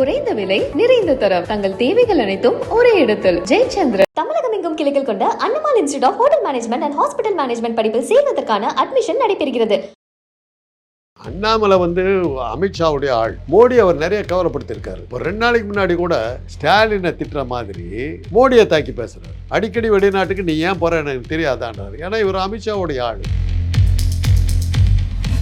குறைந்த விலை நிறைந்த தரம். தங்கள் தேவைகள் அனைத்தும் ஒரே இடத்தில். ஜெயச்சந்திரன். தமிழகம் எங்கும் கிளைகள் கொண்ட Annamal institute of hotel management and hospital management படிப்பில் சேர்வதற்கான அட்மிஷன் நடைபெறுகிறது. அண்ணாமலை வந்து அமித்ஷாவுடைய ஆள். மோடி அவர் நிறைய கவலைப்படுத்திருக்காரு ஒரு ரெண்டு நாளைக்கு முன்னாடி கூட ஸ்டாலினை திட்டுற மாதிரி மோடியை தாக்கி பேசுறாரு. அடிக்கடி வெளிநாட்டுக்கு நீ ஏன் போற எனக்கு தெரியாதான்றாரு. ஏன்னா இவர் அமித்ஷாவுடைய ஆள்.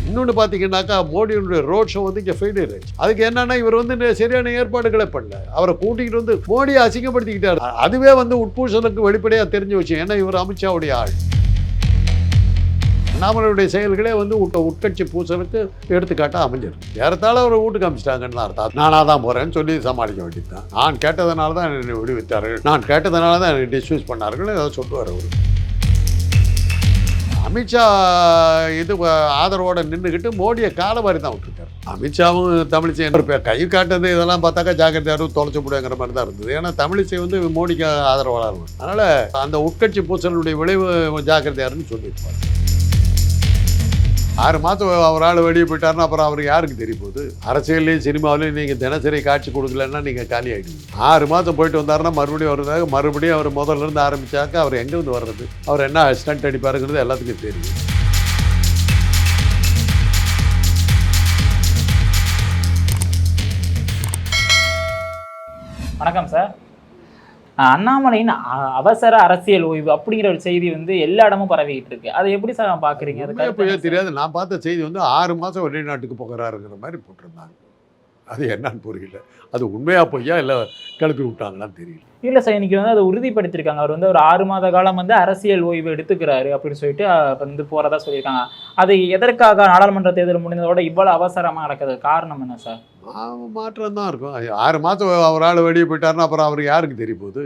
இன்னொன்று பார்த்தீங்கன்னாக்கா மோடியினுடைய ரோட் ஷோ வந்து இங்கே ஃபெயிலியர் அதுக்கு என்னன்னா இவர் வந்து சரியான ஏற்பாடுகளை பண்ணல. அவரை கூட்டிகிட்டு வந்து மோடியை அசிங்கப்படுத்திக்கிட்டார். அதுவே வந்து உட்பூசலுக்கு வெளிப்படையாக தெரிஞ்சு வச்சு ஏன்னா இவர் அமித்ஷாவுடைய ஆள். அண்ணாமலையுடைய செயல்களே வந்து உட்ட உட்கட்சி பூசலுக்கு எடுத்துக்காட்டாக அமைஞ்சிருக்கு. ஏறத்தாழ அவரை வீட்டுக்கு அமைச்சிட்டாங்கன்னு அர்த்தம். நானாக தான் போகிறேன்னு சொல்லி சமாளிக்க வேண்டியது தான் நான் கேட்டதனால தான் என்னை விடுவித்தார்கள். நான் கேட்டதனால தான் என்னை டிஸ்மிஸ் பண்ணார்கள். ஏதாவது சொல்லுவார் அவர். அமித்ஷா இது ஆதரவோட நின்றுக்கிட்டு மோடியை காலவாரி தான் விட்டுருக்காரு. அமித்ஷாவும் தமிழிசை இப்போ கை காட்டுறது இதெல்லாம் பார்த்தாக்கா ஜாக்கிரதையாரும் தொலைச்சு போடுங்கிற மாதிரி தான் இருந்தது. ஏன்னா தமிழிசை வந்து மோடிக்கு ஆதரவாளர். அதனால் அந்த உட்கட்சி பூசலுடைய விளைவு ஜாக்கிரதையாருன்னு சொல்லியிருப்பார். ஆறு மாதம் ஒரு ஆள் வெளியே போயிட்டாருன்னா அப்புறம் அவருக்கு யாருக்கு தெரிய போகுது அரசியல்லையும் சினிமாவிலையும் நீங்கள் தினசரி காட்சி கொடுக்கலன்னா நீங்கள் காலி ஆகிடுவீங்க ஆறு மாதம் போயிட்டு வந்தாருன்னா மறுபடியும் வருதாக மறுபடியும் அவர் முதல்ல இருந்து ஆரம்பித்தாக்க அவர் எங்கேருந்து வர்றது? அவர் என்ன ஸ்டண்ட் அடிப்பாருங்கிறது எல்லாத்துக்கும் தெரியும். வணக்கம் சார். அண்ணாமலையின் அவசர அரசியல் ஓய்வு அப்படிங்கிற ஒரு செய்தி வந்து எல்லா இடமும் பரவிக்கிட்டு இருக்கு. அதை எப்படி சார் பாக்குறீங்க அது? தெரியாது. நான் பார்த்த செய்தி வந்து ஆறு மாதம் வெளிநாட்டுக்கு போகிறாருங்கிற மாதிரி போட்டிருந்தாங்க. அது என்னன்னு புரியல. அது உண்மையா பொய்யா இல்லை கிளப்பி விட்டாங்களான்னு தெரியல. இல்ல சார் இன்னைக்கு வந்து அதை உறுதிப்படுத்திருக்காங்க. அவர் வந்து ஒரு ஆறு மாத காலம் வந்து அரசியல் ஓய்வு எடுத்துக்கிறாரு அப்படின்னு சொல்லிட்டு வந்து போறதா சொல்லியிருக்காங்க. அது எதற்காக நாடாளுமன்ற தேர்தல் முடிந்ததோட இவ்வளவு அவசரமா நடக்குது? காரணம் என்ன சார்? மாற்றம் தான் இருக்கும். ஆறு மாதம் ஒரு ஆள் வெளியே போயிட்டாருன்னா அப்புறம் அவருக்கு யாருக்கு தெரிய போகுது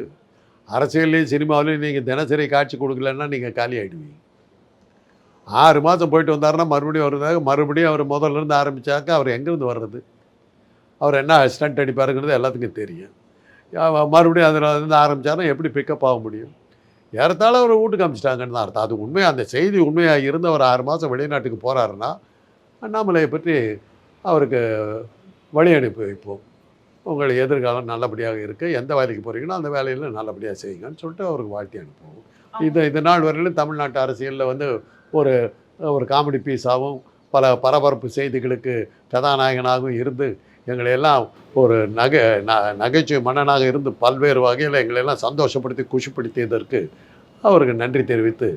அரசியல்லையும் சினிமாவிலையும் நீங்கள் தினசரி காட்சி கொடுக்கலன்னா நீங்கள் காலி ஆகிடுவீங்க ஆறு மாதம் போயிட்டு வந்தாருன்னா மறுபடியும் வர்றதாக மறுபடியும் அவர் முதல்ல இருந்து ஆரம்பித்தாக்க அவர் எங்கேருந்து வர்றது? அவர் என்ன ஸ்டண்ட் அடிப்பாருங்கிறது எல்லாத்துக்கும் தெரியும். மறுபடியும் அதில் இருந்து ஆரம்பித்தாருன்னா எப்படி பிக்கப் ஆக முடியும்? ஏறத்தாழ அவர் வீட்டுக்கு அமிச்சிட்டாங்கன்னு தான் அர்த்தம். அது உண்மையாக அந்த செய்தி உண்மையாக இருந்து அவர் ஆறு மாதம் வெளிநாட்டுக்கு போகிறாருன்னா அண்ணாமலையை பற்றி அவருக்கு வழி அனுப்பி வைப்போம். உங்கள் எதிர்காலம் நல்லபடியாக இருக்க. எந்த வேலைக்கு போகிறீங்களோ அந்த வேலையில் நல்லபடியாக செய்யுங்கன்னு சொல்லிட்டு அவருக்கு வாழ்த்தி அனுப்புவோம். இது இந்த நாள் வரையிலும் தமிழ்நாட்டு அரசியலில் வந்து ஒரு ஒரு காமெடி பீஸாகவும் பல பரபரப்பு செய்திகளுக்கு கதாநாயகனாகவும் இருந்து எங்களை எல்லாம் ஒரு நகை ந நகைச்சுவை மன்னனாக இருந்து பல்வேறு வகையில் எங்களை எல்லாம் சந்தோஷப்படுத்தி குஷிப்படுத்தியதற்கு அவருக்கு நன்றி தெரிவித்து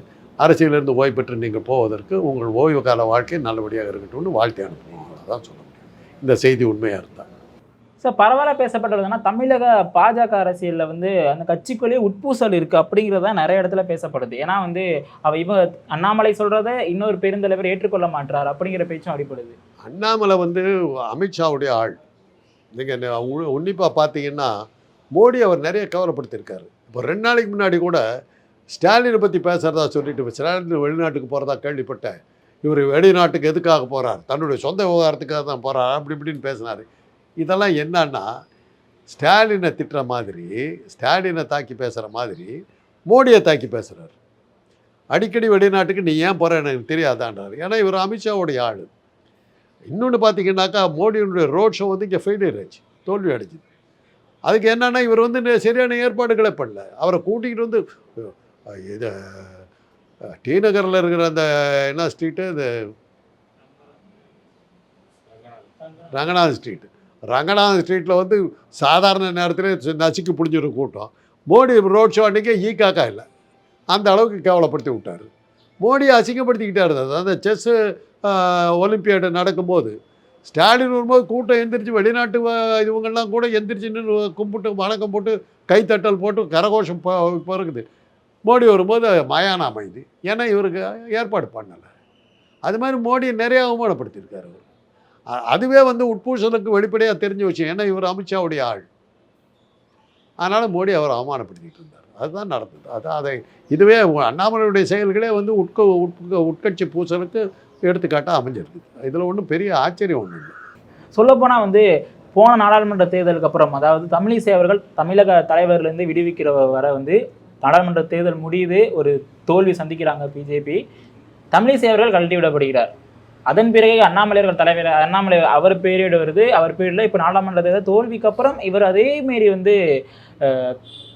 அரசியலிருந்து ஓய்வு பெற்று நீங்கள் போவதற்கு உங்கள் ஓய்வு கால வாழ்க்கை நல்லபடியாக இருக்கட்டும்னு வாழ்த்தி அனுப்புவோம். அவ்வளோதான் சொல்ல முடியும் இந்த செய்தி உண்மையாக இருந்தால் சார் பரவாயில்ல பேசப்படுறதுன்னா தமிழக பாஜக அரசியல்ல வந்து அந்த கட்சிக்குள்ளேயே உட்பூசல் இருக்கு அப்படிங்கிறது நிறைய இடத்துல பேசப்படுது. ஏன்னா வந்து அவ இவ அண்ணாமலை சொல்றத இன்னொரு பெருந்தலைவர் ஏற்றுக்கொள்ள மாட்டார் அப்படிங்கிற பேச்சும் அடிப்படுது அண்ணாமலை வந்து அமித்ஷாவுடைய ஆள். நீங்கள் உன்னிப்பாக பார்த்தீங்கன்னா மோடி அவர் நிறைய கவலைப்படுத்தியிருக்காரு இப்போ ரெண்டு நாளைக்கு முன்னாடி கூட ஸ்டாலினை பற்றி பேசுகிறதா சொல்லிட்டு ஸ்டாலின் வெளிநாட்டுக்கு போகிறதா கேள்விப்பட்டேன். இவர் வெளிநாட்டுக்கு எதுக்காக போகிறார் தன்னுடைய சொந்த விவகாரத்துக்காக தான் போகிறார் அப்படி இப்படின்னு பேசினார். இதெல்லாம் என்னன்னா ஸ்டாலினை திட்டுற மாதிரி ஸ்டாலினை தாக்கி பேசுகிற மாதிரி மோடியை தாக்கி பேசுகிறார் அடிக்கடி வெளிநாட்டுக்கு நீ ஏன் போகிற எனக்கு தெரியாதான்றார். ஏன்னா இவர் அமித்ஷாவுடைய ஆள். இன்னொன்று பார்த்தீங்கன்னாக்கா மோடியினுடைய ரோட் ஷோ வந்து இங்கே ஃபெயிலியர் ஆச்சு தோல்வி அடைஞ்சிது. அதுக்கு என்னென்னா இவர் வந்து சரியான ஏற்பாடுகளை பண்ணல. அவரை கூட்டிகிட்டு வந்து இதை இது டி நகரில் இருக்கிற அந்த என்ன ஸ்ட்ரீட்டு இது ரங்கநாத் ஸ்ட்ரீட் ரங்கநாத் ஸ்ட்ரீட்டில் வந்து சாதாரண நேரத்தில் நசுக்கி பிடிஞ்சிரும் கூட்டம். மோடி ரோட் ஷோ அன்றைக்கி ஈ காக்கா இல்லை. அந்த அளவுக்கு கேவலப்படுத்தி விட்டார். மோடியை அசிங்கப்படுத்திக்கிட்டே இருந்தது அந்த செஸ்ஸு ஒலிம்பியாடு நடக்கும்போது ஸ்டாலின் வரும்போது கூட்டம் எந்திரிச்சு வெளிநாட்டு இவங்கெல்லாம் கூட எந்திரிச்சு நின்று கும்பிட்டு வணக்கம் போட்டு கைத்தட்டல் போட்டு கரகோஷம் இப்போ இருக்குது மோடி வரும்போது மயான அமைதி. ஏன்னா இவருக்கு ஏற்பாடு பண்ணலை. அது மாதிரி மோடியை நிறைய அவமானப்படுத்தியிருக்காரு அவர். அதுவே வந்து உட்பூசலுக்கு வெளிப்படையாக தெரிஞ்ச விஷயம். ஏன்னா இவர் அமித்ஷாவுடைய ஆள். அதனால் மோடி அவர் அவமானப்படுத்திட்டு இருந்தார். அதுதான் நடந்தது. அது அதை இதுவே அண்ணாமலையுடைய செயல்களே வந்து உட்க உட்க உட்கட்சி பூசலுக்கு எடுத்துக்காட்டாக அமைஞ்சிருக்கு. இதில் ஒன்றும் பெரிய ஆச்சரியம் ஒன்றும் இல்லை. சொல்லப்போனால் வந்து போன நாடாளுமன்ற தேர்தலுக்கு அப்புறம் அதாவது தமிழிசை அவர்கள் தமிழக தலைவர்லேருந்து விடுவிக்கிற வரை வந்து நாடாளுமன்ற தேர்தல் முடியுது ஒரு தோல்வி சந்திக்கிறாங்க பிஜேபி. தமிழிசை அவர்கள் கழட்டி விடப்படுகிறார். அதன் பிறகு அண்ணாமலையர்கள் தலைவர் அண்ணாமலை அவர் பேரிட வருது அவர் பேரில் இப்போ நாடாளுமன்ற தோல்விக்கு அப்புறம் இவர் அதேமாரி வந்து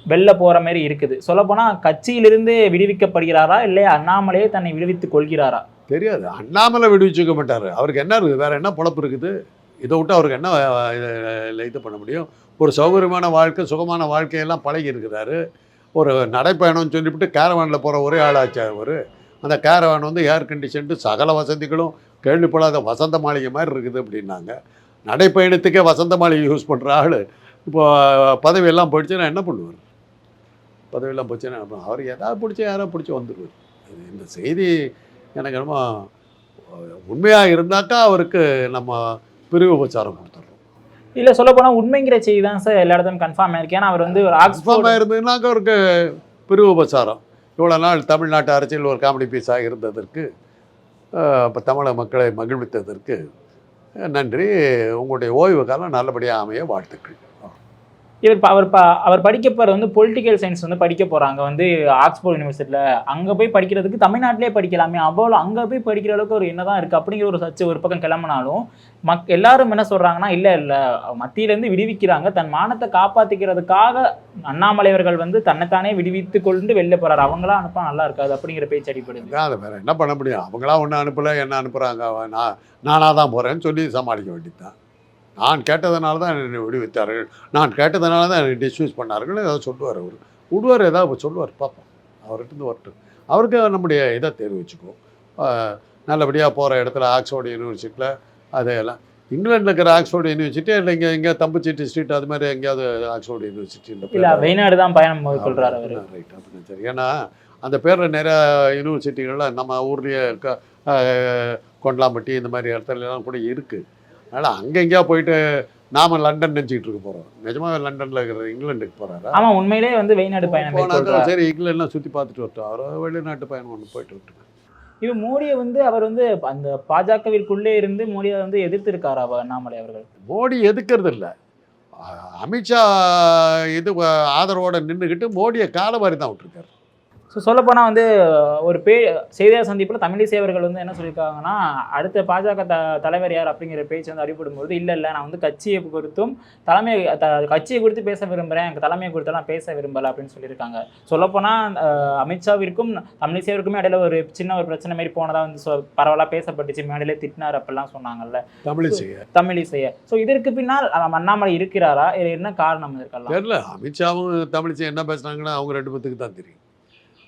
வெளில போகிற மாதிரி இருக்குது. சொல்லப்போனால் கட்சியிலிருந்து விடுவிக்கப்படுகிறாரா இல்லை அண்ணாமலையே தன்னை விடுவித்துக் கொள்கிறாரா? தெரியாது. அண்ணாமலை விடுவிச்சுக்க மாட்டார். அவருக்கு என்ன இருக்குது? வேறு என்ன பொழப்பு இருக்குது? இதை விட்டு அவருக்கு என்ன இது- இது பண்ண முடியும்? ஒரு சௌகரியமான வாழ்க்கை சுகமான வாழ்க்கையெல்லாம் பழகி இருக்கிறாரு. ஒரு நடைப்பயணம்னு சொல்லிவிட்டு கேரவானில் போகிற ஒரே ஆளாச்சு அவர். அந்த கேரவான் வந்து ஏர் கண்டிஷன்டு சகல வசதிகளும் கேள்விப்படாத வசந்த மாளிகை மாதிரி இருக்குது அப்படின்னாங்க. நடைப்பயணத்துக்கே வசந்த மாளிகை யூஸ் பண்ணுற ஆள். இப்போ பதவியெல்லாம் போயிடுச்சுன்னா என்ன பண்ணுவார்? பதவியெல்லாம் போச்சுன்னா என்ன பண்ணுவார்? அவர் எதாவது பிடிச்சி யாரோ பிடிச்சி வந்துடுவார் இந்த செய்தி எனக்கு என்னமோ உண்மையாக இருந்தாக்கா அவருக்கு நம்ம பிரிவு உபச்சாரம் இல்ல சொல்லப்போனா உண்மைங்கிற செய்தி தான் சார் எல்லா இடத்துலையும் கன்ஃபார்ம் ஆயிருக்கு. ஏன்னா அவர் வந்து ஒரு ஆக்ஸ்போர்ட் கன்ஃபார்மாக இருந்ததுனாக்கா அவருக்கு பிரிவு உபச்சாரம் இவ்வளோ நாள் தமிழ்நாட்டு அரசியல் ஒரு காமெடி பீஸாக இருந்ததற்கு இப்போ தமிழக மக்களை மகிழ்வித்ததற்கு நன்றி. உங்களுடைய ஓய்வு காலம் நல்லபடியாக அமைய வாழ்த்துக்கள். இவர் அவர் ப- அவர் படிக்க போகிறது வந்து பொலிட்டிக்கல் சயின்ஸ் வந்து படிக்க போகிறாங்க வந்து ஆக்ஸ்போர்ட் யூனிவர்சிட்டியில் அங்கே போய் படிக்கிறதுக்கு தமிழ்நாட்டிலே படிக்கலாமே. அவ்வளோ அங்கே போய் படிக்கிற அளவுக்கு ஒரு என்ன தான் இருக்குது அப்படிங்கிற ஒரு சர்ச்சை ஒரு பக்கம் கிளம்பினாலும் மக் எல்லாரும் என்ன சொல்கிறாங்கன்னா இல்லை இல்லை. மத்தியிலேருந்து விடுவிக்கிறாங்க. தன் மானத்தை காப்பாற்றிக்கிறதுக்காக அண்ணாமலைவர்கள் வந்து தன்னைத்தானே விடுவித்து கொண்டு வெளில போகிறார் அவங்களா அனுப்பா நல்லா இருக்காது அப்படிங்கிற பேச்சு அடிப்படுது அதை வேறு. என்ன பண்ண முடியும்? அவங்களா ஒன்றும் அனுப்பலை என்ன அனுப்புகிறாங்க நான் நானாக தான் போகிறேன்னு சொல்லி சமாளிக்க வேண்டியது தான் நான் கேட்டதுனால தான் என்னை விடுவித்தார்கள். நான் கேட்டதுனால தான் என்னை டிஸ்மிஸ் பண்ணார்கள். ஏதாவது சொல்லுவார் அவர். விடுவார் ஏதாவது சொல்லுவார். பார்ப்போம். அவர்கிட்ட வரட்டும். அவருக்கு நம்முடைய இதை தெரிவிச்சுக்குவோம். நல்லபடியாக போகிற இடத்துல ஆக்ஸ்ஃபோர்டு யூனிவர்சிட்டியில் அதையெல்லாம். இங்கிலாண்டில் இருக்கிற ஆக்ஸ்ஃபோர்டு யூனிவர்சிட்டி இல்லை இங்கே இங்கே தம்புச்சீட்டு ஸ்ட்ரீட் அது மாதிரி எங்கேயாவது ஆக்ஸ்ஃபோர்டு இல்ல யூனிவர்சிட்டியில் வெளிநாடு தான் பயணம் அவர். ரைட் அப்படின்னு சரி ஏன்னா அந்த பேரில் நிறைய யூனிவர்சிட்டிகள்லாம் நம்ம ஊர்லேயே க அஹ், கொண்டலாம்பட்டி இந்த மாதிரி இடத்துல எல்லாம் கூட இருக்குது அதனால் அங்கே எங்கேயா போயிட்டு நாம லண்டன் நினச்சிக்கிட்டு இருக்க போகிறோம் நிஜமாவே லண்டனில் இருக்கிற இங்கிலாந்துக்கு போகிறாரா ஆமா உண்மையிலேயே வந்து வெளிநாடு பயணம் சரி இங்கிலாந்துலாம் சுற்றி பார்த்துட்டு வரட்டும். அவர் வெளிநாட்டு பயணம் ஒன்று போயிட்டு விட்டுருங்க இது மோடியை வந்து அவர் வந்து அந்த பாஜகவிற்குள்ளே இருந்து மோடியை வந்து எதிர்த்து இருக்காரா அண்ணாமலை அவர்கள்? மோடி எதுக்கிறது இல்லை. அமித்ஷா இது ஆதரவோட நின்றுக்கிட்டு மோடியை காலவாரி தான் விட்டுருக்காரு. ஸோ சொல்லப்போனால் வந்து ஒரு பே செய்தியாளர் சந்திப்பில் தமிழிசை அவர்கள் வந்து என்ன சொல்லியிருக்காங்கன்னா அடுத்த பாஜக த தலைவர் யார் அப்படிங்கிற பேச்சு வந்து அடிபடும்போது இல்லை இல்லை நான் வந்து கட்சியை குறித்தும் தலைமை த கட்சியை குறித்து பேச விரும்புகிறேன் எனக்கு தலைமையை குறித்து நான் பேச விரும்பலை அப்படின்னு சொல்லியிருக்காங்க. சொல்லப்போனால் அமித்ஷாவிற்கும் தமிழிசைவிற்குமே இடையில ஒரு சின்ன ஒரு பிரச்சனை மாதிரி போனதாக வந்து சொ பரவலாக பேசப்பட்டுச்சு. மேடையிலே திட்டினார் அப்படிலாம் சொன்னாங்கல்ல. தமிழிசையை தமிழிசையை ஸோ இதற்கு பின்னால் அண்ணாமலை இருக்கிறாரா? இது என்ன காரணம் இருக்கலாம் தெரியல அமித்ஷாவும் தமிழிசை என்ன பேசுனாங்கன்னா அவங்க ரெண்டு பேத்துக்கு தான் தெரியும்.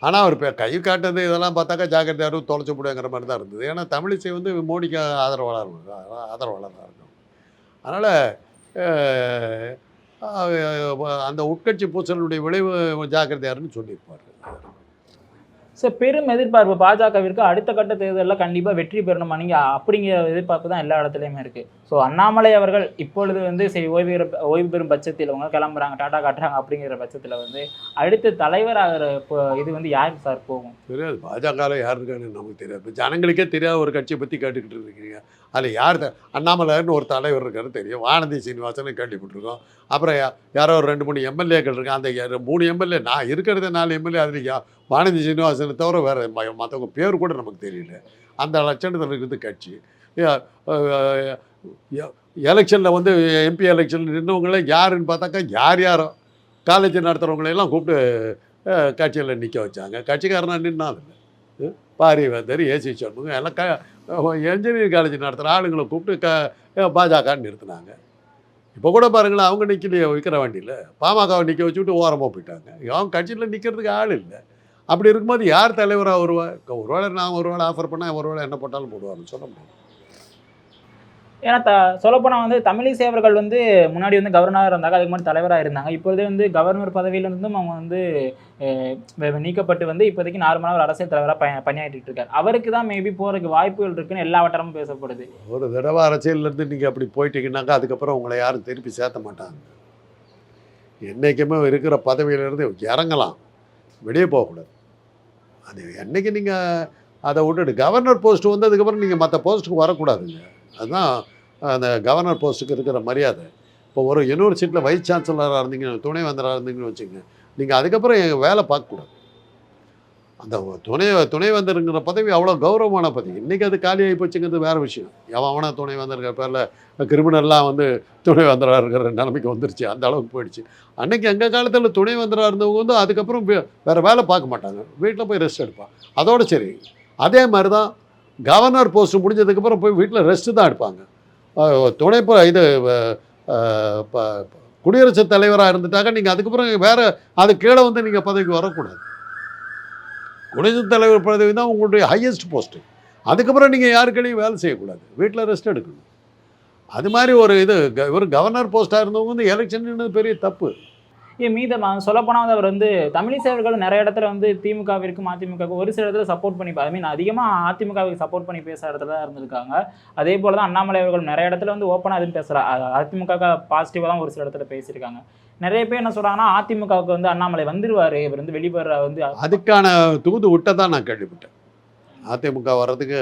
ஆனால் அவர் இப்போ கை காட்டுறது இதெல்லாம் பார்த்தாக்கா ஜாக்கிரதையாரு தொலைச்சு போடுங்கிற மாதிரி தான் இருந்தது. ஏன்னா தமிழிசை வந்து மோடிக்கு ஆதரவாளர் ஆதரவாளராக இருக்கும். அதனால் அந்த உட்கட்சி பூசலுடைய விளைவு ஜாக்கிரதையாருன்னு சொல்லியிருப்பார். ஸோ பெரும் எதிர்பார்ப்பு பாஜகவிற்கு அடுத்த கட்ட தேர்தலில் கண்டிப்பாக வெற்றி பெறணும்? நீங்கள் அப்படிங்கிற எதிர்பார்ப்பு தான் எல்லா இடத்துலையுமே இருக்குது ஸோ அண்ணாமலை அவர்கள் இப்பொழுது வந்து சரி ஓய்வு ஓய்வு பெறும் பட்சத்தில் அவங்க கிளம்புறாங்க டாட்டா காட்டுறாங்க அப்படிங்கிற பட்சத்தில் வந்து அடுத்த தலைவராகிற இப்போ இது வந்து யாருக்கு சார் போகும்? தெரியாது. பாஜகவில் யார் இருக்கான்னு நமக்கு தெரியாது. ஜனங்களுக்கே தெரியாத ஒரு கட்சியை பற்றி கேட்டுக்கிட்டு இருக்கீங்க அதில் யார் த- அண்ணாமலைன்னு ஒரு தலைவர் இருக்காரு தெரியும். வானதி சீனிவாசன் கேள்விப்பட்டிருக்கோம். அப்புறம் யாரோ ஒரு ரெண்டு மூணு எம்எல்ஏக்கள் இருக்காங்க. அந்த மூணு எம்எல்ஏ நான் இருக்கிறது நாலு எம்எல்ஏ அதில் யா வானதி சீனிவாசனை தவிர வேறு மற்றவங்க பேர் கூட நமக்கு தெரியல. அந்த லட்சணத்தில் இருக்கிறது கட்சி. எலெக்ஷனில் வந்து எம்பி எலெக்ஷன் நின்றவங்களே யாருன்னு பார்த்தாக்கா யார் யாரோ. காலேஜ் நடத்துகிறவங்களையெல்லாம் கூப்பிட்டு கட்சியில் நிற்க வச்சாங்க. கட்சிக்காரனா பாரி பாரிவேந்தர் ஏசி சண்முகம் எல்லாம் க இன்ஜினியரிங் காலேஜ் நடத்துகிற ஆளுங்களை கூப்பிட்டு க பாஜகன்னு நிறுத்தினாங்க. இப்போ கூட பாருங்களேன் அவங்க நிற்கலையே விற்கிற வண்டியில். பாமகவை நிற்க வச்சுட்டு ஓரமாக போயிட்டாங்க. அவங்க கட்சியில் நிற்கிறதுக்கு ஆள் இல்லை. அப்படி இருக்கும்போது யார் தலைவராக வருவா? ஒருவேளை நான் ஒரு வேளை ஆஃபர் பண்ணால் ஒரு வேளை என்ன போட்டாலும் போடுவாருன்னு சொல்ல முடியும் ஏன்னா த சொல்லப்போனால் வந்து தமிழிசை அவர்கள் வந்து முன்னாடி வந்து கவர்னராக இருந்தாங்க அதுக்கு முன்னாடி தலைவராக இருந்தாங்க. இப்போதே வந்து கவர்னர் பதவியிலிருந்தும் அவங்க வந்து நீக்கப்பட்டு வந்து இப்போதைக்கு நார்மலாக ஒரு அரசியல் தலைவராக ப பணியாற்றிட்டு இருக்கார். அவருக்கு தான் மேபி போகிறதுக்கு வாய்ப்புகள் இருக்குன்னு எல்லா வட்டமும் பேசப்படுது. ஒரு தடவை அரசியல்லேருந்து நீங்கள் அப்படி போயிட்டீங்கன்னாக்கா அதுக்கப்புறம் உங்களை யாரும் திருப்பி சேர்த்த மாட்டாங்க. என்றைக்குமே இருக்கிற பதவியிலேருந்து இறங்கலாம். வெளியே போகக்கூடாது. அது என்னைக்கு நீங்கள் அதை விட்டுட்டு கவர்னர் போஸ்ட் வந்ததுக்கப்புறம் நீங்கள் மற்ற போஸ்ட்டுக்கு வரக்கூடாதுங்க. அதுதான் அந்த கவர்னர் போஸ்ட்டுக்கு இருக்கிற மரியாதை. இப்போ ஒரு யூனிவர்சிட்டியில் வைஸ் சான்சலராக இருந்தீங்கன்னு துணை வந்தராக இருந்தீங்கன்னு வச்சுக்கோங்க நீங்கள் அதுக்கப்புறம் எங்கள் வேலை பார்க்கக்கூடாது. அந்த துணை துணை வந்தருங்கிற பதவி அவ்வளோ கௌரவமான பதவி. இன்றைக்கி அது காலியாகி போச்சுங்கிறது வேறு விஷயம். எவன் அவனா துணைவேந்தருங்கிற பேரில் கிரிமினல்லாம் வந்து துணை வந்தராக இருக்கிற நிலைமைக்கு வந்துருச்சு அந்த அளவுக்கு போயிடுச்சு. அன்றைக்கி எங்கள் காலத்தில் துணை வந்தராக இருந்தவங்க வந்து அதுக்கப்புறம் வே- வேறு வேலை பார்க்க மாட்டாங்க. வீட்டில் போய் ரெஸ்ட் எடுப்பான். அதோடு சரி அதே மாதிரி தான் கவர்னர் போஸ்ட் முடிஞ்சதுக்கப்புறம் போய் வீட்டில் ரெஸ்ட்டு தான் எடுப்பாங்க. துணை இது குடியரசுத் தலைவராக இருந்துட்டாக்க நீங்கள் அதுக்கப்புறம் வேறு அது கீழே வந்து நீங்கள் பதவிக்கு வரக்கூடாது. குடியரசுத் தலைவர் பதவி தான் உங்களுடைய ஹையஸ்ட் போஸ்ட்டு அதுக்கப்புறம் நீங்கள் யாருக்கையும் வேலை செய்யக்கூடாது. வீட்டில் ரெஸ்ட் எடுக்கணும். அது மாதிரி ஒரு இது க- ஒரு கவர்னர் போஸ்ட்டாக இருந்தவங்க வந்து எலெக்ஷன் பெரிய தப்பு. ஏன் சொல்லப்போனால் வந்து அவர் வந்து தமிழிசை அவர்கள் நிறைய இடத்துல வந்து திமுகவிற்கும் அதிமுகவுக்கும் ஒரு சில இடத்துல சப்போர்ட் பண்ணி ஐ மீன் அதிகமாக அதிமுகவுக்கு சப்போர்ட் பண்ணி பேசுகிற இடத்துல தான் இருந்திருக்காங்க. அதே போல் தான் அண்ணாமலை அவர்கள் நிறைய இடத்துல வந்து ஓப்பனாக அதுன்னு பேசுகிறா அதிமுக பாசிட்டிவாக தான் ஒரு சில இடத்துல பேசியிருக்காங்க. நிறைய பேர் என்ன சொல்கிறாங்கன்னா அதிமுகவுக்கு வந்து அண்ணாமலை வந்துருவாரு. இவர் வந்து வெளிவர வந்து அதுக்கான தூது விட்ட தான் நான் கேள்விப்பட்டேன். அதிமுக வர்றதுக்கு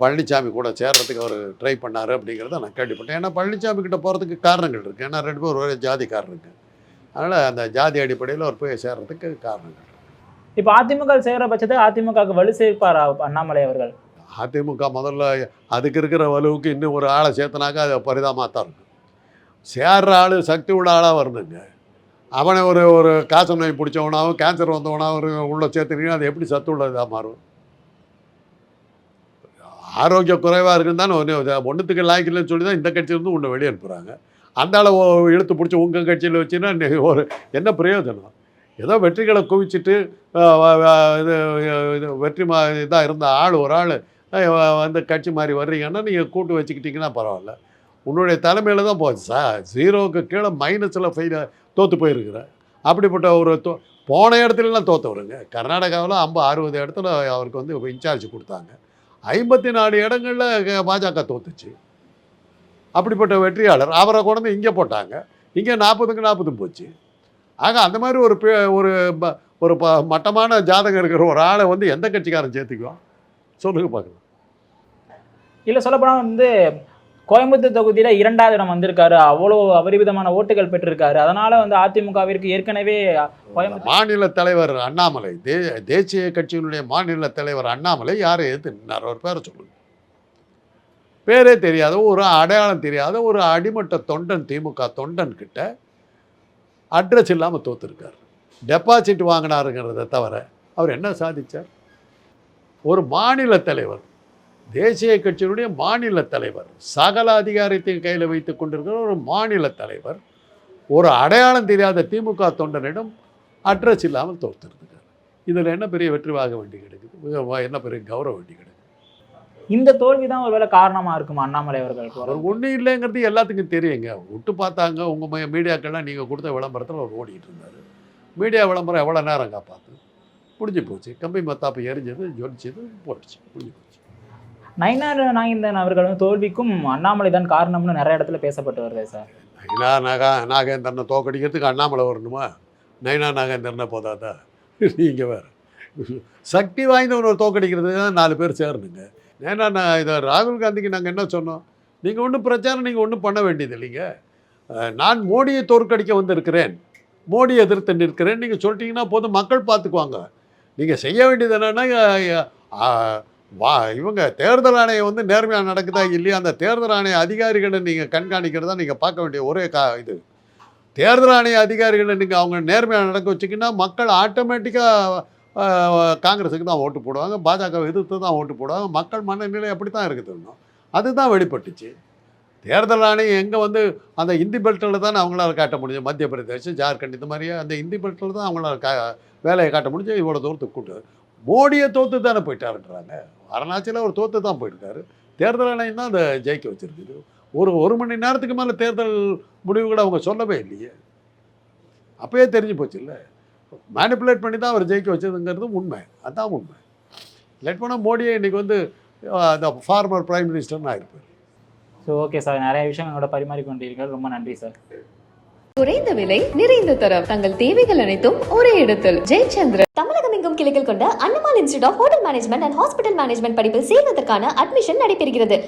பழனிசாமி கூட சேர்றதுக்கு அவர் ட்ரை பண்ணார் அப்படிங்கிறத நான் கேள்விப்பட்டேன். ஏன்னா பழனிசாமி கிட்ட போகிறதுக்கு காரணங்கள் இருக்குது ஏன்னா ரெண்டு பேரும் ஒரே ஜாதிக்காரருங்க. அதனால் அந்த ஜாதி அடிப்படையில் அவர் போய் சேர்றதுக்கு காரணங்கள். இப்போ அதிமுக செய்கிற பட்சத்தை அதிமுகவுக்கு வலு சேர்ப்பாரா அண்ணாமலை அவர்கள்? அதிமுக முதல்ல அதுக்கு இருக்கிற வலுவுக்கு இன்னும் ஒரு ஆளை சேர்த்தனாக்கா அது பரிதாபமாக தான் இருக்கும். சேர்ற ஆள் சக்தி உள்ள ஆளாக வரணுங்க. அவனை ஒரு ஒரு காச நோய் பிடிச்சவனாவும் கேன்சர் வந்தவனாவும் உள்ள சேர்த்துனீங்கன்னா அது எப்படி சத்து உள்ளதாக மாறும்? ஆரோக்கிய குறைவாக இருக்குன்னு தானே ஒன்று ஒன்றுத்துக்கு லாய்க்கலன்னு சொல்லி தான் இந்த கட்சியிலேருந்து உன்னை வெளியே அனுப்புகிறாங்க அந்தால இழுத்து பிடிச்சி உங்கள் கட்சியில் வச்சுன்னா ஒரு என்ன பிரயோஜனம்? ஏதோ வெற்றிகளை குவிச்சிட்டு இது இது வெற்றி மா இதாக இருந்த ஆள் ஒரு ஆள் வந்து கட்சி மாதிரி வர்றீங்கன்னா நீங்கள் கூட்டு வச்சுக்கிட்டிங்கன்னா பரவாயில்ல. உன்னுடைய தலைமையில் தான் போச்சு சார் ஜீரோவுக்கு கீழே மைனஸில் ஃபெயில் தோற்று போயிருக்கிற. அப்படிப்பட்ட ஒரு தோ போன இடத்துலலாம் தோற்றவருங்க கர்நாடகாவில் ஐம்பது அறுபது இடத்துல அவருக்கு வந்து இன்சார்ஜ் கொடுத்தாங்க. ஐம்பத்தி நாலு இடங்களில் பாஜக தோத்துச்சு. அப்படிப்பட்ட வெற்றியாளர். அவரை கொண்டு இங்கே போட்டாங்க. இங்கே நாற்பதுக்கு நாற்பது போச்சு. ஆக அந்த மாதிரி ஒரு ஒரு ப- ஒரு ப மட்டமான ஜாதகம் இருக்கிற ஒரு ஆளை வந்து எந்த கட்சிக்காரன் சேர்த்துக்குவான் சொல்லுங்க பார்க்கலாம். இல்லை சொல்லப்போனால் வந்து கோயம்புத்தூர் தொகுதியில இரண்டாவது இடம் வந்திருக்காரு. அவ்வளோ அபரிவிதமான ஓட்டுகள் பெற்றிருக்காரு. அதனால வந்து அதிமுகவிற்கு ஏற்கனவே மாநில தலைவர் அண்ணாமலை தே தேசிய கட்சியினுடைய மாநில தலைவர் அண்ணாமலை யாரை எதிர்த்து அவர் பேரை சொல்லுங்க. பேரே தெரியாத ஒரு அடையாளம் தெரியாத ஒரு அடிமட்ட தொண்டன் திமுக தொண்டன் கிட்ட அட்ரஸ் இல்லாமல் தோத்துருக்கார். டெபாசிட் வாங்கினாருங்கிறத தவிர அவர் என்ன சாதித்தார் ஒரு மாநில தலைவர் தேசிய கட்சியினுடைய மாநில தலைவர் சகல அதிகாரத்தையும் கையில் வைத்துக் கொண்டிருக்கிற ஒரு மாநில தலைவர் ஒரு அடையாளம் தெரியாத திமுக தொண்டனிடம் அட்ரஸ் இல்லாமல் தோற்றுருக்கார் இதில் என்ன பெரிய வெற்றி வாங்க வேண்டி கிடைக்குது? என்ன பெரிய கௌரவ வேண்டி கிடைக்குது? இந்த தோல்வி தான் ஒருவேளை காரணமா இருக்குமா அண்ணாமலை அவர்களுக்கு அவர் ஒன்றும் இல்லைங்கிறது எல்லாத்துக்கும் தெரியுங்க. விட்டு பார்த்தாங்க உங்கள் மீடியாக்கெல்லாம் நீங்கள் கொடுத்த விளம்பரத்தில் அவர் ஓடிக்கிட்டு இருந்தார். மீடியா விளம்பரம் எவ்வளோ நேரம் காப்பாற்று முடிஞ்சு போச்சு. கம்பி மத்தாப்பு எரிஞ்சது ஜொலிச்சது போட்டுச்சு. முடிஞ்சு போச்சு. நயினார் நாகேந்திரன் அவர்கள் வந்து தோல்விக்கும் அண்ணாமலை தான் காரணம்னு நிறைய இடத்துல பேசப்பட்டு வருது சார். நைனா நாகா நாகேந்திரனை தோக்கடிக்கிறதுக்கு அண்ணாமலை வரணுமா? நைனா நாகேந்திரனை போதாதா? நீங்கள் வேறு. சக்தி வாய்ந்தவனை தோக்கடிக்கிறதுக்கு நாலு பேர் சேரணுங்க. ஏன்னா நான் இதை ராகுல் காந்திக்கு நாங்கள் என்ன சொன்னோம்? நீங்கள் ஒன்றும் பிரச்சாரம் நீங்கள் ஒன்றும் பண்ண வேண்டியது இல்லைங்க. நான் மோடியை தோற்கடிக்க வந்திருக்கிறேன். மோடி எதிர்த்து நிற்கிறேன். நீங்கள் சொல்லிட்டீங்கன்னா போதும் மக்கள் பார்த்துக்குவாங்க. நீங்கள் செய்ய வேண்டியது என்னென்னா வா இவங்க தேர்தல் ஆணையம் வந்து நேர்மையாக நடக்குதா இல்லையா அந்த தேர்தல் ஆணைய அதிகாரிகளை நீங்கள் கண்காணிக்கிறதா நீங்கள் பார்க்க வேண்டிய ஒரே கா இது. தேர்தல் ஆணைய அதிகாரிகளை நீங்கள் அவங்க நேர்மையாக நடக்க வச்சிங்கன்னா மக்கள் ஆட்டோமேட்டிக்காக காங்கிரஸுக்கு தான் ஓட்டு போடுவாங்க பாஜக எதிர்த்து தான் ஓட்டு போடுவாங்க. மக்கள் மனநிலை அப்படி தான் இருக்குது இன்னும் அதுதான் வெளிப்பட்டுச்சு. தேர்தல் ஆணையம் எங்கே வந்து அந்த இந்தி பெல்ட்டில் தானே அவங்களால காட்ட முடியும் மத்திய பிரதேசம் ஜார்க்கண்ட் இந்த மாதிரியே? அந்த இந்தி பெல்ட்டில் தான் அவங்களால கா வேலையை காட்ட முடிஞ்சு இவ்வளோ தூரத்துக்கு கூட்டு மோடியை தோற்று தானே போயிட்டாருன்றாங்க. வாரணாசியில் அவர் தோற்று தான் போயிருக்காரு. தேர்தல் ஆணையம் தான் அதை ஜெயிக்க வச்சுருக்குது. ஒரு ஒரு மணி நேரத்துக்கு மேலே தேர்தல் முடிவு கூட அவங்க சொல்லவே இல்லையே. அப்போயே தெரிஞ்சு போச்சு இல்லை. மேனிப்புலேட் பண்ணி தான் அவர் ஜெயிக்க வச்சதுங்கிறது உண்மை. அதான் உண்மை. லெட் பண்ணால் மோடியை இன்னைக்கு வந்து அந்த ஃபார்மர் பிரைம் மினிஸ்டர்னு ஆயிருப்பார் ஸோ ஓகே சார் நிறைய விஷயங்களோட பரிமாறிக்கொண்டீர்கள். ரொம்ப நன்றி சார் குறைந்த விலை நிறைந்த தரம். தங்கள் தேவைகள் அனைத்தும் ஒரே இடத்தில். ஜெயச்சந்திரன். தமிழகம் எங்கும் கிளைகள் கொண்ட Annamal institute of hotel management and hospital management படிப்பில் சேர்வதற்கான அட்மிஷன் நடைபெறுகிறது.